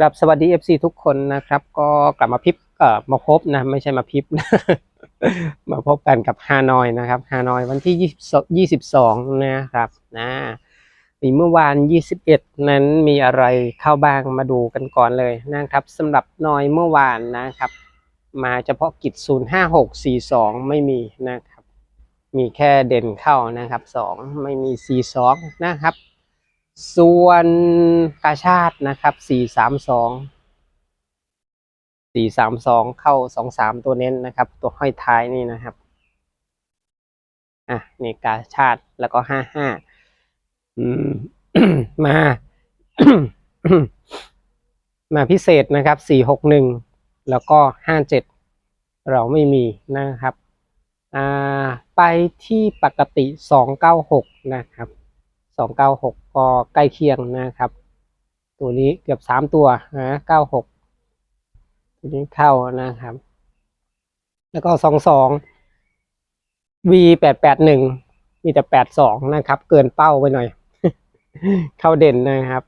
ครับสวัสดี FC ทุกคนนะครับ ก็กลับมาพิบเอ่อมาพบนะไม่ใช่มาพิบมาพบกันกับฮานอยนะครับฮานอยวันที่22 นะครับนะมีเมื่อวาน 21 นั้นมีอะไรเข้าบ้างมาดูกันก่อนเลยนะครับสำหรับนอยเมื่อวานนะครับ มาเฉพาะกิจ 05642 ไม่มีนะครับ มีแค่เด่นเข้านะครับ 2 ไม่มี 42 นะครับ ส่วนกาชาตินะครับ432 432เข้า23ตัวเน้นนะครับ ตัวห้อยท้ายนี่นะครับอะนี่กาชาติแล้วก็55อืมมา มาพิเศษนะครับ461แล้วก็57เราไม่มีนะครับ อ่า ไปที่ปกติ296นะครับ 296 ก็ใกล้เคียงนะครับ ตัวนี้เกือบสามตัวนะ96ตัวนี้เข้านะครับ แล้วก็ 22 V 881 มีแต่ 82 นะครับ เกินเป้าไปหน่อย เข้าเด่นนะครับ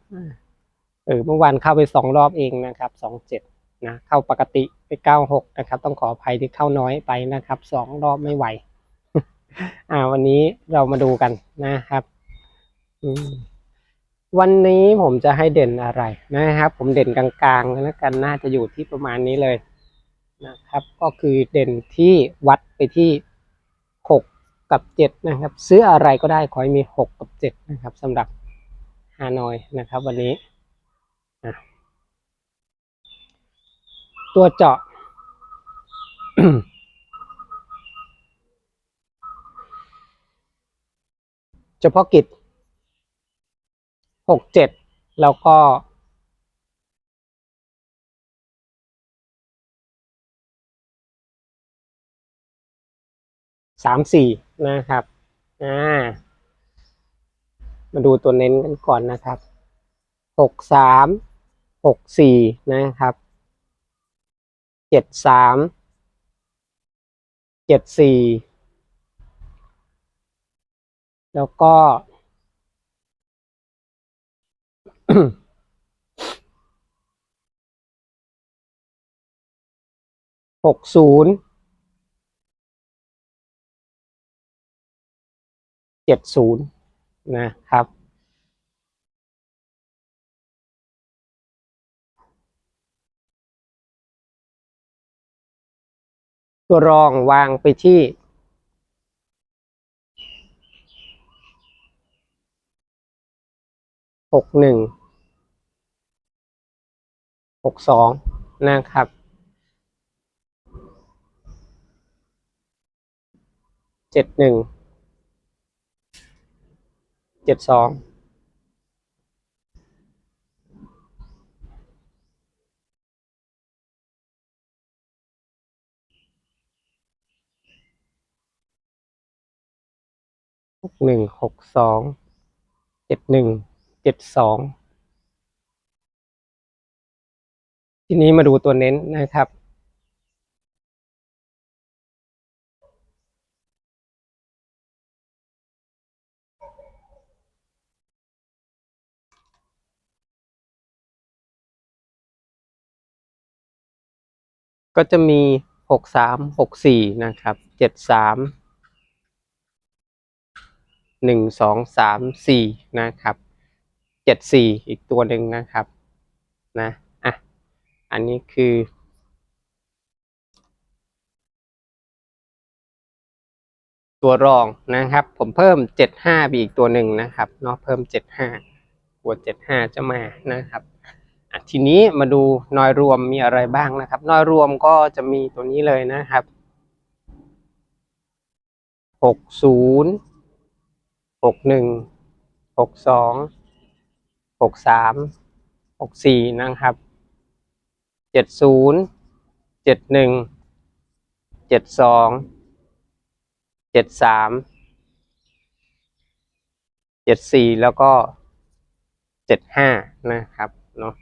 เออเมื่อวานเข้าไปสองรอบเองนะครับสองเจ็ดนะเข้าปกติไปเก้าหกนะครับ ต้องขออภัยที่เข้าน้อยไปนะครับสองรอบไม่ไหว อ่าวันนี้เรามาดูกันนะครับ วันนี้ผมจะให้เด่นอะไรนะครับ ผมเด่นกลางๆแล้วกันน่าจะอยู่ที่ประมาณนี้เลยนะครับ ก็คือเด่นที่วัดไปที่หกกับเจ็ดนะครับ ซื้ออะไรก็ได้ขอให้มีหกกับเจ็ดนะครับสำหรับฮานอยนะครับ วันนี้ ตัวเจาะเฉพาะกิจ หกเจ็ดแล้วก็สามสี่นะครับอ่ามาดูตัวเน้นกันก่อนนะครับหกสามหกสี่นะครับเจ็ดสามเจ็ดสี่แล้วก็ หกศูนย์เจ็ดศูนย์นะครับตัวรองวางไปที่หกหนึ่ง หกสองนะครับ เจ็ดหนึ่ง เจ็ดสอง หกหนึ่ง หกสอง เจ็ดหนึ่ง เจ็ดสอง ทีนี้มาดูตัวเน้นนะครับ ก็จะมีหกสามหกสี่นะครับเจ็ดสามหนึ่งสองสามสี่นะครับเจ็ดสี่อีกตัวหนึ่งนะครับนะ อันนี้คือ ตัวรองนะครับ ผมเพิ่มเจ็ดห้าไปอีกตัวหนึ่งนะครับเนาะเพิ่มเจ็ดห้ากลัวเจ็ดห้าจะมานะครับทีนี้มาดูนอยรวมมีอะไรบ้างนะครับ นอยรวมก็จะมีตัวนี้เลยนะครับหกศูนย์หกหนึ่งหกสองหกสามหกสี่นะครับ เจ็ดศูนย์เจ็ดหนึ่งเจ็ดสองเจ็ดสามเจ็ดสี่แล้วก็เจ็ดห้านะครับเนาะ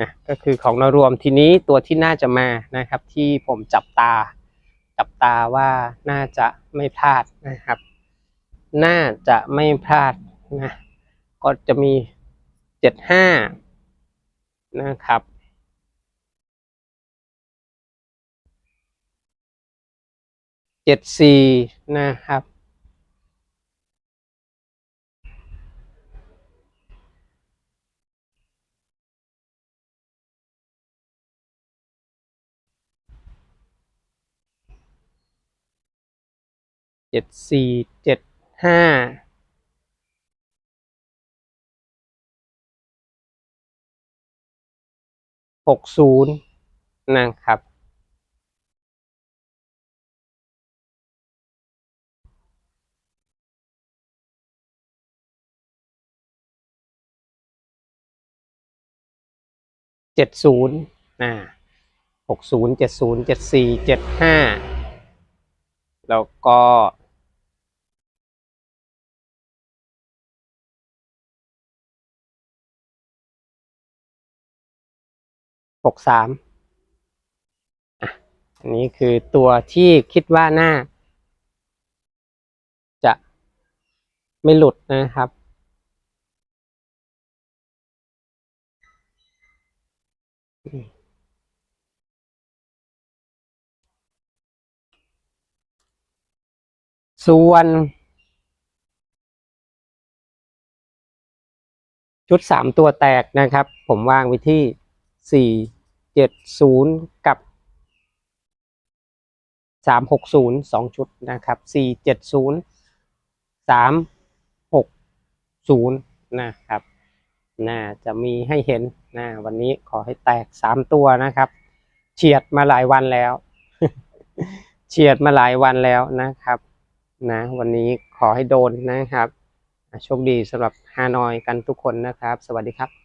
นะก็คือของนรวมทีนี้ตัวที่น่าจะมานะครับ ที่ผมจับตา จับตาว่าน่าจะไม่พลาดนะครับ น่าจะไม่พลาดนะก็จะมีเจ็ดห้านะครับ เจ็ดสี่นะครับ เจ็ดสี่เจ็ดห้าหกศูนย์นะครับ จ็ดศูนย์อ่าหกศูนย์เจ็ดศูนย์เจ็ดสี่เจ็ดห้าแล้วก็หกสามอะอันนี้คือตัวที่คิดว่าน่าจะไม่หลุดนะครับ ส่วน ชุดสามตัวแตกนะครับ ผมวางไว้ที่สี่เจ็ดศูนย์กับสามหกศูนย์สองชุดนะครับสี่เจ็ดศูนย์สามหกศูนย์นะครับ น่าจะมีให้เห็นนะวันนี้ขอให้แตกสามตัวนะครับ เฉียดมาหลายวันแล้ว เฉียดมาหลายวันแล้วนะครับ นะ วันนี้ขอให้โดนนะครับโชคดีสำหรับฮานอยกันทุกคนนะครับ สวัสดีครับ